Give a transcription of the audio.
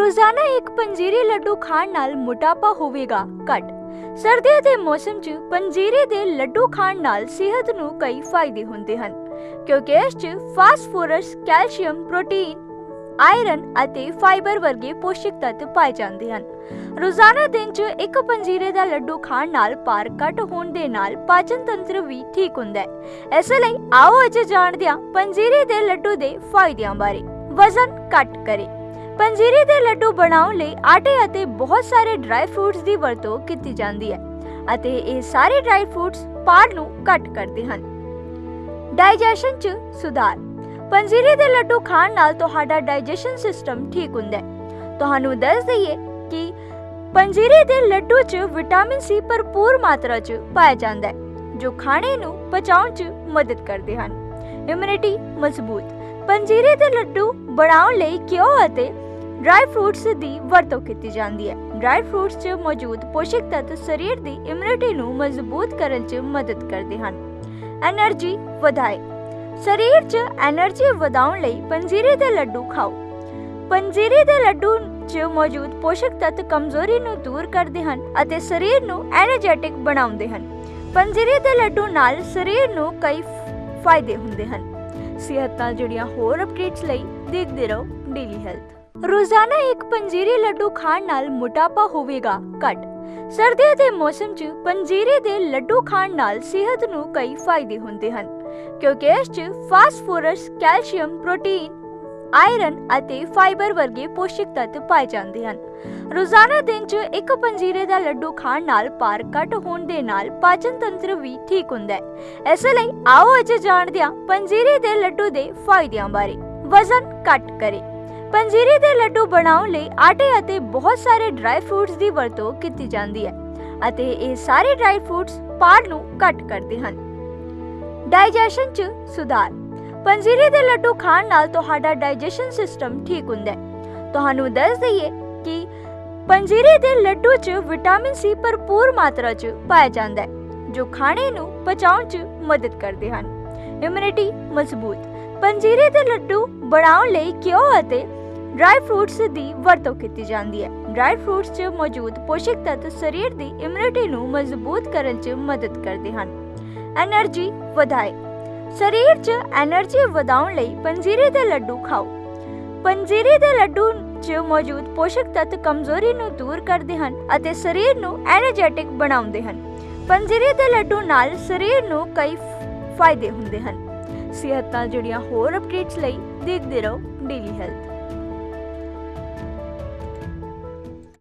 ਰੋਜ਼ਾਨਾ ਇੱਕ ਪੰਜੀਰੀ ਲੱਡੂ ਖਾਣ ਨਾਲ ਮੋਟਾਪਾ ਹੋਵੇਗਾ ਘੱਟ। ਸਰਦੀਆਂ ਦੇ ਮੌਸਮ 'ਚ ਪੰਜੀਰੀ ਦੇ ਲੱਡੂ ਖਾਣ ਨਾਲ ਸਿਹਤ ਨੂੰ ਕਈ ਫਾਇਦੇ ਹੁੰਦੇ ਹਨ ਕਿਉਂਕਿ ਇਸ 'ਚ ਫਾਸਫੋਰਸ, ਕੈਲਸ਼ੀਅਮ, ਪ੍ਰੋਟੀਨ, ਆਇਰਨ ਅਤੇ ਫਾਈਬਰ ਵਰਗੇ ਪੋਸ਼ਕ ਤੱਤ ਪਾਏ ਜਾਂਦੇ ਹਨ। ਰੋਜ਼ਾਨਾ ਦਿਨ 'ਚ ਇੱਕ ਪੰਜੀਰੇ ਦਾ ਲੱਡੂ ਖਾਣ ਨਾਲ ਭਾਰ ਘੱਟ ਹੋਣ ਦੇ ਨਾਲ ਪਾਚਨ ਤੰਤਰ ਵੀ ਠੀਕ ਹੁੰਦਾ ਹੈ। ਇਸ ਲਈ ਆਓ ਅੱਜ ਜਾਣਦੇ ਹਾਂ ਪੰਜੀਰੇ ਦੇ ਲੱਡੂ ਦੇ ਫਾਇਦਿਆਂ ਬਾਰੇ ਵਜ਼ਨ ਘੱਟ ਕਰੇ। ਪੰਜੀਰੀ ਦੇ ਲੱਡੂ ਬਣਾਉਣ ਲਈ ਆਟੇ ਅਤੇ ਬਹੁਤ ਸਾਰੇ ਡਰਾਈ ਫਰੂਟਸ ਦੀ ਵਰਤੋਂ ਕੀਤੀ ਜਾਂਦੀ ਹੈ ਅਤੇ ਇਹ ਸਾਰੇ ਡਰਾਈ ਫਰੂਟਸ ਭਾਰ ਨੂੰ ਘੱਟ ਕਰਦੇ ਹਨ। ਡਾਈਜੈਸ਼ਨ 'ਚ ਸੁਧਾਰ। ਪੰਜੀਰੀ ਦੇ ਲੱਡੂ ਖਾਣ ਨਾਲ ਤੁਹਾਡਾ ਡਾਈਜੈਸ਼ਨ ਸਿਸਟਮ ਠੀਕ ਹੁੰਦਾ ਹੈ। ਤੁਹਾਨੂੰ ਦੱਸ ਦਈਏ ਕਿ ਪੰਜੀਰੀ ਦੇ ਲੱਡੂ 'ਚ ਵਿਟਾਮਿਨ ਸੀ ਭਰਪੂਰ ਮਾਤਰਾ 'ਚ ਪਾਇਆ ਜਾਂਦਾ ਹੈ, ਜੋ ਖਾਣੇ ਨੂੰ ਪਚਾਉਣ 'ਚ ਮਦਦ ਕਰਦੇ ਹਨ। ਇਮਿਊਨਿਟੀ ਮਜ਼ਬੂਤ। ਪੰਜੀਰੀ ਦੇ ਲੱਡੂ ਬਣਾਉਣ ਲਈ ਘਿਓ ਅਤੇ ਡਰਾਈ ਫਰੂਟਸ ਦੀ ਵਰਤੋਂ ਕੀਤੀ ਜਾਂਦੀ ਹੈ। ਡਰਾਈ ਫਰੂਟਸ 'ਚ ਮੌਜੂਦ ਪੋਸ਼ਕ ਤੱਤ ਸਰੀਰ ਦੀ ਇਮਿਊਨਿਟੀ ਨੂੰ ਮਜ਼ਬੂਤ ਕਰਨ 'ਚ ਮਦਦ ਕਰਦੇ ਹਨ। એનર્ਜੀ ਵਧਾਏ। ਸਰੀਰ 'ਚ એનર્ਜੀ ਵਧਾਉਣ ਲਈ ਪੰਜੀਰੇ ਦੇ ਲੱਡੂ ਖਾਓ। ਪੰਜੀਰੇ ਦੇ ਲੱਡੂ 'ਚ ਮੌਜੂਦ ਪੋਸ਼ਕ ਤੱਤ ਕਮਜ਼ੋਰੀ ਨੂੰ ਦੂਰ ਕਰਦੇ ਹਨ ਅਤੇ ਸਰੀਰ ਨੂੰ એનર્ਜੈਟਿਕ ਬਣਾਉਂਦੇ ਹਨ। ਪੰਜੀਰੇ ਦੇ ਲੱਡੂ ਨਾਲ ਸਰੀਰ ਨੂੰ ਕਈ ਫਾਇਦੇ ਹੁੰਦੇ ਹਨ। ਸਿਹਤ ਨਾਲ ਜੁੜੀਆਂ ਹੋਰ ਅਪਡੇਟਸ ਲਈ ਦੇਖਦੇ ਰਹੋ ਡੇਲੀ ਹੈਲਥ। ਰੋਜ਼ਾਨਾ ਇੱਕ ਪੰਜੀਰੀ ਲੱਡੂ ਖਾਣ ਨਾਲ ਮੋਟਾਪਾ ਹੋਵੇਗਾ ਘੱਟ। ਸਰਦੀਆਂ ਦੇ ਮੌਸਮ 'ਚ ਪੰਜੀਰੀ ਦੇ ਲੱਡੂ ਖਾਣ ਨਾਲ ਸਿਹਤ ਨੂੰ ਕਈ ਫਾਇਦੇ ਹੁੰਦੇ ਹਨ ਕਿਉਂਕਿ ਇਸ 'ਚ ਫਾਸਫੋਰਸ, ਕੈਲਸ਼ੀਅਮ, ਪ੍ਰੋਟੀਨ, ਆਇਰਨ ਅਤੇ ਫਾਈਬਰ ਵਰਗੇ ਪੋਸ਼ਕ ਤੱਤ ਪਾਏ ਜਾਂਦੇ ਹਨ। ਰੋਜ਼ਾਨਾ ਦਿਨ 'ਚ ਇੱਕ ਪੰਜੀਰੇ ਦਾ ਲੱਡੂ ਖਾਣ ਨਾਲ ਭਾਰ ਘੱਟ ਹੋਣ ਦੇ ਨਾਲ ਪਾਚਨ ਤੰਤਰ ਵੀ ਠੀਕ ਹੁੰਦਾ ਹੈ। ਇਸ ਲਈ ਆਓ ਅੱਜ ਜਾਣਦੇ ਹਾਂ ਪੰਜੀਰੀ ਦੇ ਲੱਡੂ ਦੇ ਫਾਇਦਿਆਂ ਬਾਰੇ ਵਜ਼ਨ ਘੱਟ ਕਰੇ। ਪੰਜੀਰੀ ਦੇ ਲੱਡੂ ਬਣਾਉਣ ਲਈ ਆਟੇ ਅਤੇ ਬਹੁਤ ਸਾਰੇ ਡਰਾਈ ਫਰੂਟਸ ਦੀ ਵਰਤੋਂ ਕੀਤੀ ਜਾਂਦੀ ਹੈ ਅਤੇ ਇਹ ਸਾਰੇ ਡਰਾਈ ਫਰੂਟਸ ਭਾਰ ਨੂੰ ਘੱਟ ਕਰਦੇ ਹਨ। ਡਾਈਜੈਸ਼ਨ 'ਚ ਸੁਧਾਰ। ਪੰਜੀਰੀ ਦੇ ਲੱਡੂ ਖਾਣ ਨਾਲ ਤੁਹਾਡਾ ਡਾਈਜੈਸ਼ਨ ਸਿਸਟਮ ਠੀਕ ਹੁੰਦਾ ਹੈ। ਤੁਹਾਨੂੰ ਦੱਸ ਦਈਏ ਕਿ ਪੰਜੀਰੀ ਦੇ ਲੱਡੂ 'ਚ ਵਿਟਾਮਿਨ ਸੀ ਭਰਪੂਰ ਮਾਤਰਾ 'ਚ ਪਾਇਆ ਜਾਂਦਾ ਹੈ, ਜੋ ਖਾਣੇ ਨੂੰ ਪਚਾਉਣ 'ਚ ਮਦਦ ਕਰਦੇ ਹਨ। ਇਮਿਊਨਿਟੀ ਮਜ਼ਬੂਤ। ਪੰਜੀਰੀ ਦੇ ਲੱਡੂ ਬਣਾਉਣ ਲਈ ਘਿਓ ਅਤੇ ਡਰਾਈ ਫਰੂਟਸ ਦੀ ਵਰਤੋਂ ਕੀਤੀ ਜਾਂਦੀ ਹੈ। ਡਰਾਈ ਫਰੂਟਸ 'ਚ ਮੌਜੂਦ ਪੋਸ਼ਕ ਤੱਤ ਸਰੀਰ ਦੀ ਇਮਿਊਨਿਟੀ ਨੂੰ ਮਜ਼ਬੂਤ ਕਰਨ 'ਚ ਮਦਦ ਕਰਦੇ ਹਨ। એનર્ਜੀ ਵਧਾਏ। ਸਰੀਰ 'ਚ એનર્ਜੀ ਵਧਾਉਣ ਲਈ ਪੰਜੀਰੇ ਦੇ ਲੱਡੂ ਖਾਓ। ਪੰਜੀਰੇ ਦੇ ਲੱਡੂ 'ਚ ਮੌਜੂਦ ਪੋਸ਼ਕ ਤੱਤ ਕਮਜ਼ੋਰੀ ਨੂੰ ਦੂਰ ਕਰਦੇ ਹਨ ਅਤੇ ਸਰੀਰ ਨੂੰ ਐਨਰਜੈਟਿਕ ਬਣਾਉਂਦੇ ਹਨ। ਪੰਜੀਰੇ ਦੇ ਲੱਡੂ ਨਾਲ ਸਰੀਰ ਨੂੰ ਕਈ ਫਾਇਦੇ ਹੁੰਦੇ ਹਨ। ਸਿਹਤ ਨਾਲ ਜੁੜੀਆਂ ਹੋਰ ਅਪਡੇਟਸ ਲਈ ਦੇਖਦੇ ਰਹੋ ਡੇਲੀ ਹੈਲਥ